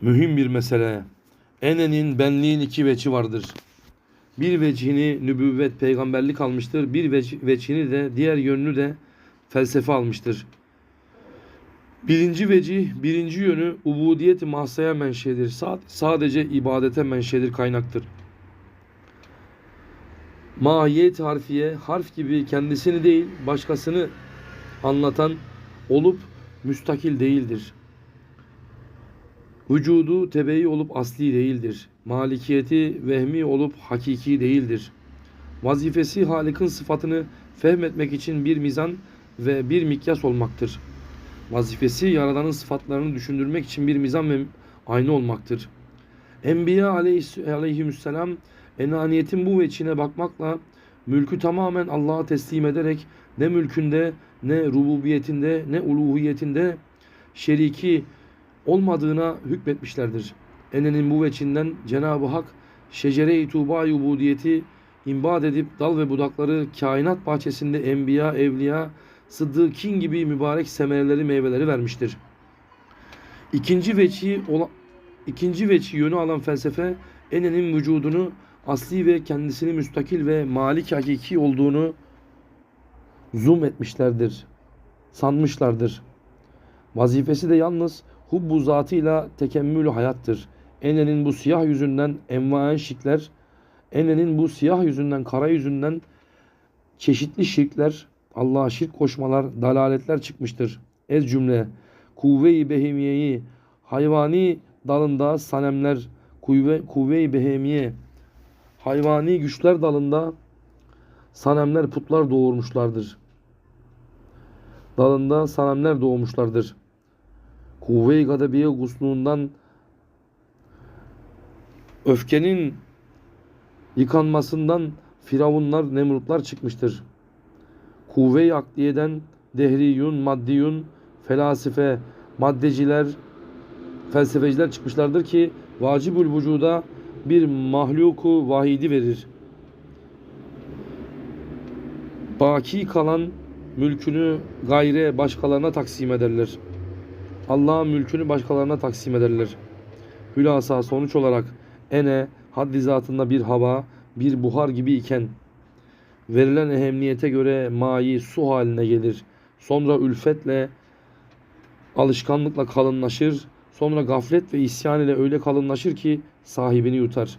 Mühim bir mesele. Enenin benliğin iki veçi vardır. Bir vecihini nübüvvet, peygamberlik almıştır. Bir vec- veçhini de diğer yönünü de felsefe almıştır. Birinci vecih, birinci yönü ubudiyet mahsaya menşedir. Sa- sadece ibadete menşedir, kaynaktır. Mahiyet harfiye, harf gibi kendisini değil başkasını anlatan olup müstakil değildir. Vücudu tebeyi olup asli değildir. Malikiyeti vehmi olup hakiki değildir. Vazifesi Halik'in sıfatını fehmetmek için bir mizan ve bir mikyas olmaktır. Vazifesi Yaradan'ın sıfatlarını düşündürmek için bir mizan ve aynı olmaktır. Enbiya aleyhis- aleyhisselam enaniyetin bu veçine bakmakla mülkü tamamen Allah'a teslim ederek ne mülkünde ne rububiyetinde ne uluhiyetinde şeriki olmadığına hükmetmişlerdir. Enenin bu veçinden Cenab-ı Hak şecere-i tuğba ubudiyeti imbad edip dal ve budakları kainat bahçesinde enbiya, evliya, sıddıkin gibi mübarek semereleri, meyveleri vermiştir. İkinci veçi ola, ikinci veçi yönü alan felsefe Enenin vücudunu asli ve kendisini müstakil ve malik hakiki olduğunu zoom etmişlerdir. Sanmışlardır. Vazifesi de yalnız hubbu zatıyla tekemmülü hayattır. Enenin bu siyah yüzünden envaen şirkler, Enenin bu siyah yüzünden, kara yüzünden çeşitli şirkler, Allah'a şirk koşmalar, dalaletler çıkmıştır. Ez cümle, kuvve-i behemiyeyi, hayvani dalında sanemler, kuvve, kuvve-i behemiye, hayvani güçler dalında sanemler, putlar doğurmuşlardır. Dalında sanemler doğmuşlardır. Kuvve-i gadabiye gusluğundan öfkenin yıkanmasından firavunlar, nemrutlar çıkmıştır. Kuvve-i akliyeden dehriyun, maddiyun, felasife, maddeciler, felsefeciler çıkmışlardır ki vacibül vücuda bir mahluku vahidi verir. Baki kalan mülkünü gayre başkalarına taksim ederler. Allah'ın mülkünü başkalarına taksim ederler. Hülasa sonuç olarak ene haddi zatında bir hava, bir buhar gibi iken verilen ehemmiyete göre mayi su haline gelir. Sonra ülfetle, alışkanlıkla kalınlaşır. Sonra gaflet ve isyan ile öyle kalınlaşır ki sahibini yutar.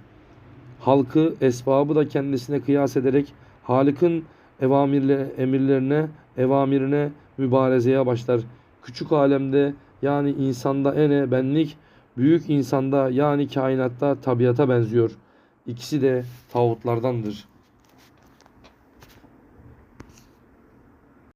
Halkı, esbabı da kendisine kıyas ederek Halık'ın evamirle, emirlerine, evamirine mübarezeye başlar. Küçük alemde yani insanda ene benlik, büyük insanda yani kainatta tabiata benziyor. İkisi de tağutlardandır.